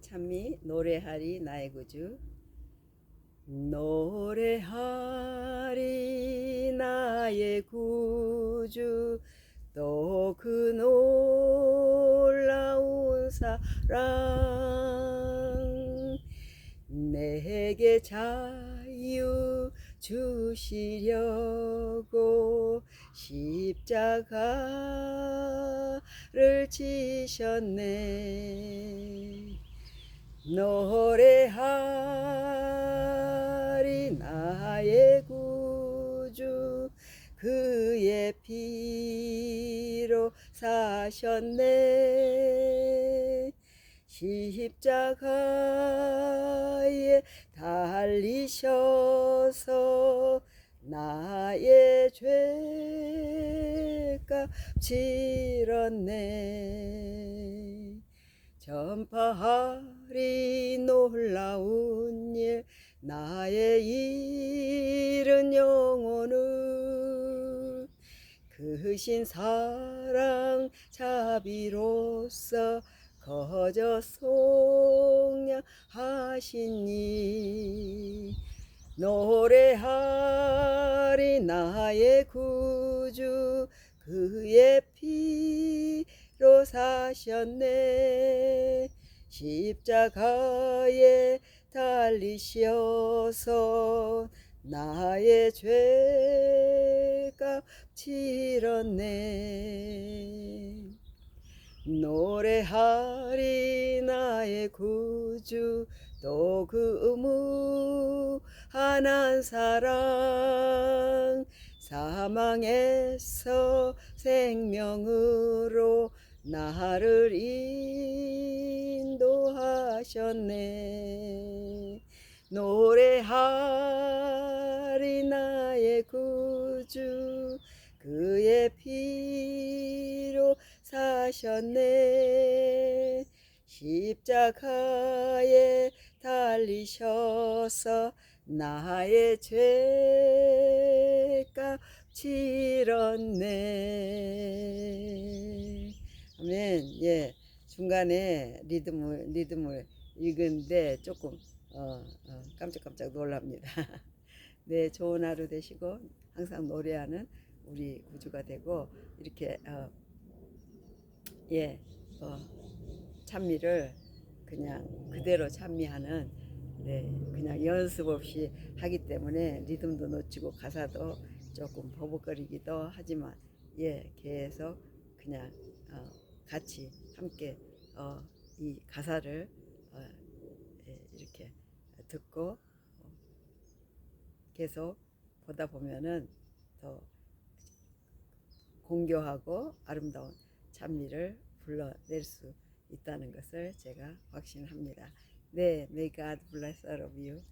찬미 노래하리 나의 구주. 노래하리 나의 구주. 또 그 놀라운 사랑 내게 자유 주시려고 십자가를 지셨네 노래하리 나의 구주 그의 피로 사셨네. 십자가에 달리셔서 나의 죄값 치렀네 전파하리 놀라운 일 나의 잃은 영혼을 그신 사랑 자비로서 거저 속량하시니 노래하리 나의 구주 그의 피로 사셨네. 십자가에 달리셔서 나의 죄값 치렀네. 노래하리 나의 구주 또 그 무한한 사랑. 사망에서 생명으로 나를 인도하셨네. 노래하리 나의 구주 그의 피로 사셨네. 십자가에 달리셔서 나의 죄값 치렀네 중간에 리듬을 리듬을 읽은데 조금 어, 어, 깜짝깜짝 놀랍니다. 네 좋은 하루 되시고 항상 노래하는 우리 구주가 되고 이렇게 어, 예, 어, 찬미를 그냥 그대로 찬미하는 네, 그냥 연습 없이 하기 때문에 리듬도 놓치고 가사도 조금 버벅거리기도 하지만 예, 계속 그냥 어, 같이 함께 어, 이 가사를 어, 예, 이렇게 듣고 어, 계속 보다 보면은 더 공교하고 아름다운 찬미를 불러낼 수 있다는 것을 제가 확신합니다. 네, may God bless all of you.